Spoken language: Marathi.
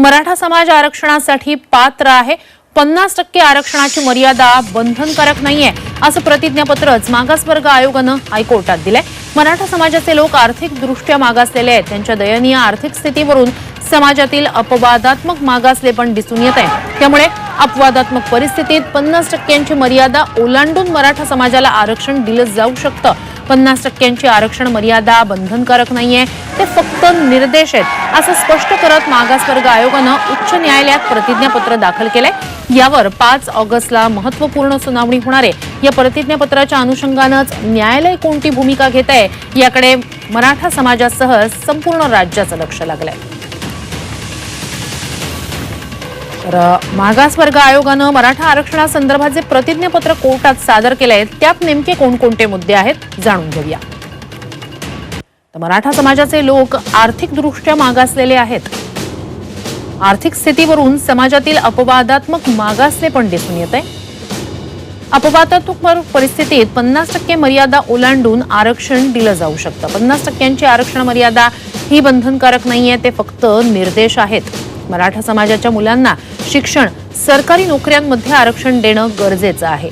मराठा समाज आरक्षणासाठी पात्र आहे. पन्नास टक्के आरक्षणाची मर्यादा बंधनकारक नाहीये असं प्रतिज्ञापत्रच मागासवर्ग आयोगानं हायकोर्टात दिलंय. मराठा समाजाचे लोक आर्थिक दृष्ट्या मागासलेले आहेत. त्यांच्या दयनीय आर्थिक स्थितीवरून समाजातील अपवादात्मक मागासलेपण दिसून येत आहे त्यामुळे अपवादात्मक परिस्थितीत पन्नास टक्क्यांची मर्यादा ओलांडून मराठा समाजाला आरक्षण दिलं जाऊ शकतं. पन्नास टक्क्यांची आरक्षण मर्यादा बंधनकारक नाहीये. ते फक्त निर्देश आहेत असं स्पष्ट करत मागासवर्ग आयोगानं उच्च न्यायालयात प्रतिज्ञापत्र दाखल केलंय. यावर पाच ऑगस्टला महत्त्वपूर्ण सुनावणी होणार आहे. या प्रतिज्ञापत्राच्या अनुषंगानंच न्यायालय कोणती भूमिका घेत आहे याकडे मराठा समाजासह संपूर्ण राज्याचं लक्ष लागलंय. तर मागासवर्ग आयोगानं मराठा आरक्षणासंदर्भात जे प्रतिज्ञापत्र कोर्टात सादर केले आहेत त्यात नेमके कोणकोणते मुद्दे आहेत जाणून घेऊया. तर मराठा समाजाचे लोक आर्थिकदृष्ट्या मागासलेले आहेत. आर्थिक स्थितीवरून समाजातील अपवादात्मक मागासले पण दिसून येत आहे अपवादात्मक परिस्थितीत पन्नास टक्के मर्यादा ओलांडून आरक्षण दिलं जाऊ शकतं. पन्नास टक्क्यांची आरक्षण मर्यादा ही बंधनकारक नाहीये ते फक्त निर्देश आहेत. मराठा समाजाच्या मुलांना शिक्षण सरकारी नोकऱ्यांमध्ये आरक्षण देणं गरजेचं आहे.